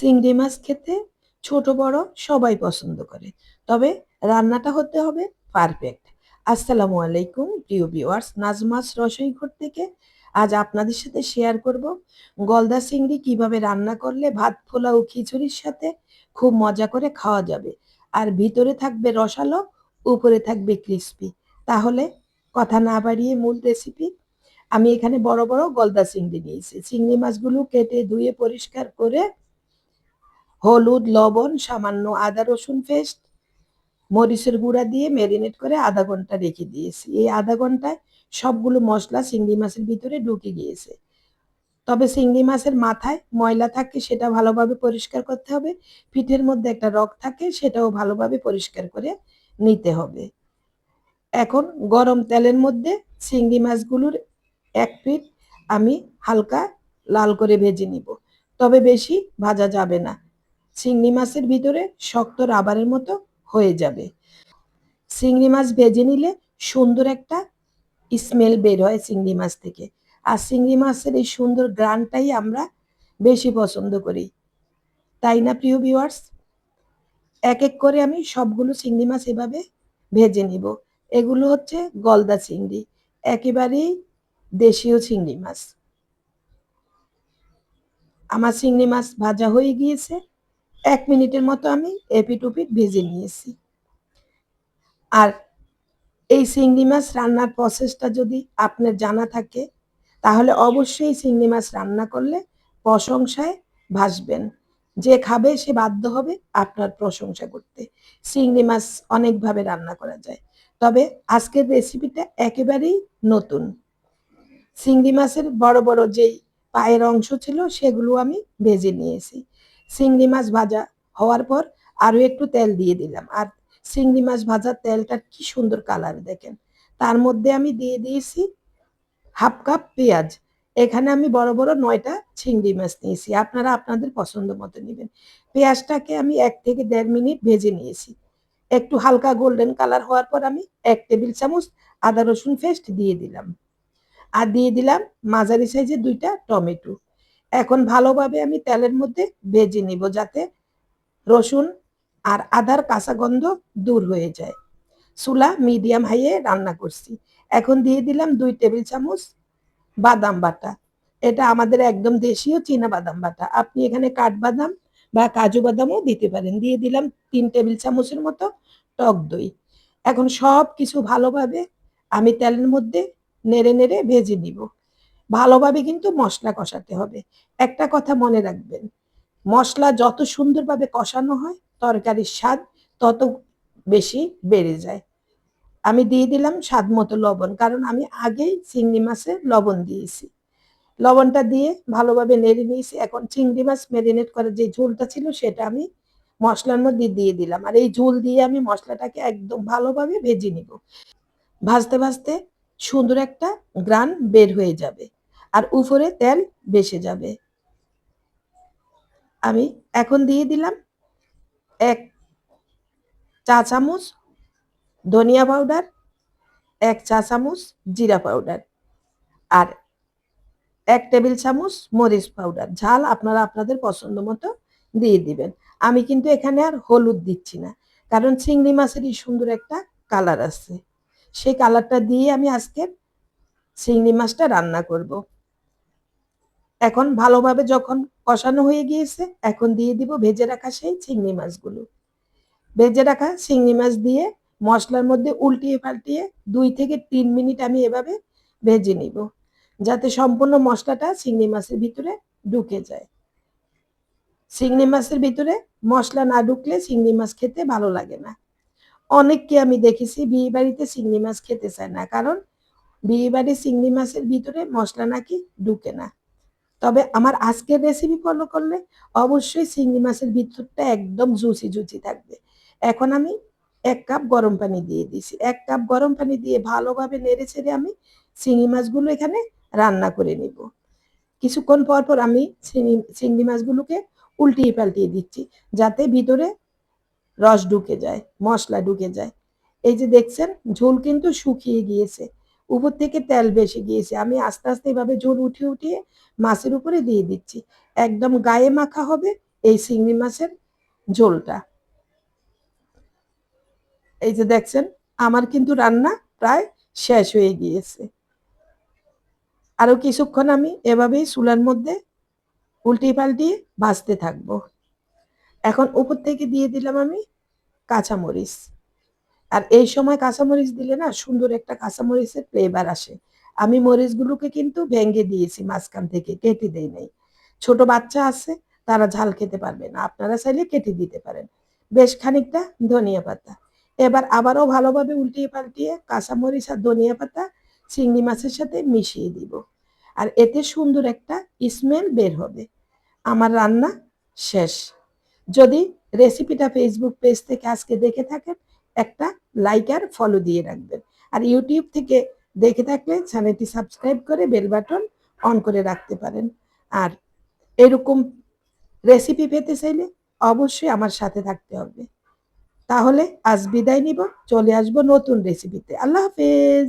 চিংড়ি মাছ খেতে ছোট, বড় সবাই পছন্দ করে। তবে রান্নাটা হতে হবে পারফেক্ট আসসালামু আলাইকুম, প্রিয় ভিউয়ার্স নাজমাস রসই ঘর থেকে আজ আপনাদের সাথে শেয়ার করব গলদা চিংড়ি কীভাবে রান্না করলে ভাত ফোলা ও খিচুড়ির সাথে খুব মজা করে খাওয়া যাবে। আর ভিতরে থাকবে রসালো, উপরে থাকবে ক্রিস্পি তাহলে কথা না বাড়িয়ে মূল রেসিপি আমি এখানে বড় বড় গলদা চিংড়ি নিয়েছি। চিংড়ি মাছগুলো কেটে ধুয়ে পরিষ্কার করে হলুদ, লবণ, সামান্য আদা রসুন পেস্ট মরিচের গুঁড়া দিয়ে ম্যারিনেট করে আধা ঘণ্টা রেখে দিয়েছি। এই আধা ঘন্টায় সবগুলো মশলা চিংড়ি মাছের ভিতরে ঢুকে গিয়েছে। তবে চিংড়ি মাছের মাথায় ময়লা থাকে সেটা ভালোভাবে পরিষ্কার করতে হবে। পিঠের মধ্যে একটা রক থাকে সেটাও ভালোভাবে পরিষ্কার করে নিতে হবে। এখন গরম তেলের মধ্যে চিংড়ি মাছগুলোর এক পিঠ আমি হালকা লাল করে ভেজে নিব। তবে বেশি ভাজা যাবে না। চিংড়ি মাছের ভিতরে শক্ত রাবারের মতো হয়ে যাবে। চিংড়ি মাছ ভেজে নিলে সুন্দর একটা স্মেল বের হয় চিংড়ি মাছ থেকে। আর চিংড়ি মাছের এই সুন্দর গ্রানটাই আমরা বেশি পছন্দ করি। তাই না, প্রিয় ভিউয়ার্স এক এক করে আমি সবগুলো চিংড়ি মাছ এভাবে ভেজে নিব। এগুলো হচ্ছে গলদা চিংড়ি, একেবারেই দেশীয় চিংড়ি মাছ। আমার চিংড়ি মাছ ভাজা হয়ে গিয়েছে। এক মিনিটের মতো আমি এপিট উপিট ভেজে নিয়েছি। আর এই চিংড়ি মাছ রান্নার প্রসেসটা যদি আপনার জানা থাকে, তাহলে অবশ্যই চিংড়ি মাছ রান্না করলে প্রশংসায় ভাসবেন। যে খাবে সে বাধ্য হবে আপনার প্রশংসা করতে। চিংড়ি মাছ অনেকভাবে রান্না করা যায়। তবে আজকের রেসিপিটা একেবারেই নতুন। চিংড়ি মাছের বড় বড় যেই পায়ের অংশ ছিল, সেগুলো আমি ভেজে নিয়েছি। চিংড়ি মাছ ভাজা হওয়ার পর আরও একটু তেল দিয়ে দিলাম। আর চিংড়ি মাছ ভাজার তেলটা কি সুন্দর কালার দেখেন। তার মধ্যে আমি দিয়ে দিয়েছি হাফ কাপ পেঁয়াজ। এখানে আমি বড় বড় নয়টা চিংড়ি মাছ নিয়েছি। আপনারা আপনাদের পছন্দ মতো নেবেন। পেঁয়াজটাকে আমি এক থেকে দেড় মিনিট ভেজে নিয়েছি। একটু হালকা গোল্ডেন কালার হওয়ার পর আমি এক টেবিল চামচ আদা রসুন পেস্ট দিয়ে দিলাম। আর দিয়ে দিলাম মাঝারি সাইজে দুইটা টমেটো। এখন ভালোভাবে আমি তেলের মধ্যে ভেজে নিব যাতে রসুন আর আদার কাঁচা গন্ধ দূর হয়ে যায়। চুলা মিডিয়াম হাইয়ে রান্না করছি। এখন দিয়ে দিলাম দুই টেবিল চামচ বাদাম বাটা। এটা আমাদের একদম দেশীয় চীনা বাদাম বাটা। আপনি এখানে কাঠবাদাম বা কাজু বাদামও দিতে পারেন। দিয়ে দিলাম তিন টেবিল চামচের মতো টক দই। এখন সব কিছু ভালোভাবে আমি তেলের মধ্যে নেড়ে নেড়ে ভেজে নিব। ভালোভাবে কিন্তু মশলা কষাতে হবে। একটা কথা মনে রাখবেন, মশলা যত সুন্দরভাবে কষানো হয়, তরকারির স্বাদ তত বেশি বেড়ে যায়। আমি দিয়ে দিলাম স্বাদ মতো লবণ, কারণ আমি আগেই চিংড়ি মাছে লবণ দিয়েছি। লবণটা দিয়ে ভালোভাবে নেড়ে নিয়েছি, এখন চিংড়ি মাছ ম্যারিনেট করার যে ঝোলটা ছিল সেটা আমি মশলার মধ্যে দিয়ে দিলাম। আর এই ঝোল দিয়ে আমি মশলাটাকে একদম ভালোভাবে ভেজে নিব। ভাজতে ভাজতে সুন্দর একটা গ্রান বের হয়ে যাবে। আর উপরে তেল বেসে যাবে। আমি এখন দিয়ে দিলাম এক চা চামচ ধনিয়া পাউডার, এক চা চামচ জিরা পাউডার আর এক টেবিল চামচ মরিচ পাউডার। ঝাল আপনারা আপনাদের পছন্দ মতো দিয়ে দিবেন। আমি কিন্তু এখানে আর হলুদ দিচ্ছি না, কারণ চিংড়ি মাছেরই সুন্দর একটা কালার আছে। সেই কালারটা দিয়ে আমি আজকে চিংড়ি মাছটা রান্না করব। এখন ভালোভাবে যখন কষানো হয়ে গিয়েছে, এখন দিয়ে দিব ভেজে রাখা সেই চিংড়ি মাছগুলো। ভেজে রাখা চিংড়ি মাছ দিয়ে মশলার মধ্যে উল্টিয়ে পাল্টিয়ে দুই থেকে তিন মিনিট আমি এভাবে ভেজে নিব, যাতে সম্পূর্ণ মশলাটা চিংড়ি মাছের ভিতরে ঢুকে যায়। চিংড়ি মাছের ভিতরে মশলা না ঢুকলে চিংড়ি মাছ খেতে ভালো লাগে না। অনেককে আমি দেখেছি বিয়ে বাড়িতে চিংড়ি মাছ খেতে চায় না, কারণ বিয়ে বাড়ির চিংড়ি মাছের ভিতরে মশলা নাকি ঢুকে না। তবে আমার আজকের রেসিপি ফলো করলে অবশ্যই চিংড়ি মাছের ভিতরটা একদম জুচি জুচি থাকবে। এখন আমি এক কাপ গরম পানি দিয়ে দিয়েছি। এক কাপ গরম পানি দিয়ে ভালোভাবে নেড়ে ছেড়ে আমি চিংড়ি মাছগুলো এখানে রান্না করে নিব। কিছুক্ষণ পর পর আমি চিংড়ি মাছগুলোকে উল্টিয়ে পাল্টিয়ে দিচ্ছি যাতে ভিতরে রস ঢুকে যায়, মশলা ঢুকে যায়। এই যে দেখছেন, ঝোল কিন্তু শুকিয়ে গিয়েছে। উপর থেকে তেল বেশি গিয়েছে। আমি আস্তে আস্তে এভাবে ঝোল উঠিয়ে উঠিয়ে মাছের উপরে দিয়ে দিচ্ছি। একদম গায়ে মাখা হবে এই চিংড়ি মাছের ঝোলটা। এই যে দেখছেন, আমার কিন্তু রান্না প্রায় শেষ হয়ে গিয়েছে। আরও কিছুক্ষণ আমি এভাবেই চুলার মধ্যে উল্টিয়ে পাল্টিয়ে ভাজতে থাকব। এখন উপর থেকে দিয়ে দিলাম আমি কাঁচামরিচ। আর এই সময় কাঁচামরিচ দিলে না সুন্দর একটা কাঁচামরিচের ফ্লেভার আসে। আমি মরিচগুলোকে কিন্তু ভেঙে দিয়েছি মাঝখান থেকে, কেটে দেই নাই। ছোট বাচ্চা আছে, তারা ঝাল খেতে পারবে না। আপনারা চাইলে কেটে দিতে পারেন। বেশ খানিকটা ধনিয়া পাতা। এবার আবারও ভালোভাবে উল্টিয়ে পাল্টিয়ে কাঁচামরিচ আর ধনিয়া পাতা চিংড়ি মাছের সাথে মিশিয়ে দিব। আর এতে সুন্দর একটা স্মেল বের হবে। আমার রান্না শেষ। যদি রেসিপিটা ফেসবুক পেজ থেকে আজকে দেখে থাকেন, একটা লাইক আর ফলো দিয়ে রাখবেন। আর ইউটিউব থেকে দেখে থাকলে চ্যানেলটি সাবস্ক্রাইব করে বেল বাটন অন করে রাখতে পারেন। আর এরকম রেসিপি পেতে চাইলে অবশ্যই আমার সাথে থাকতে হবে। তাহলে আজ বিদায় নিব, চলে আসব নতুন রেসিপিতে আল্লাহ হাফেজ!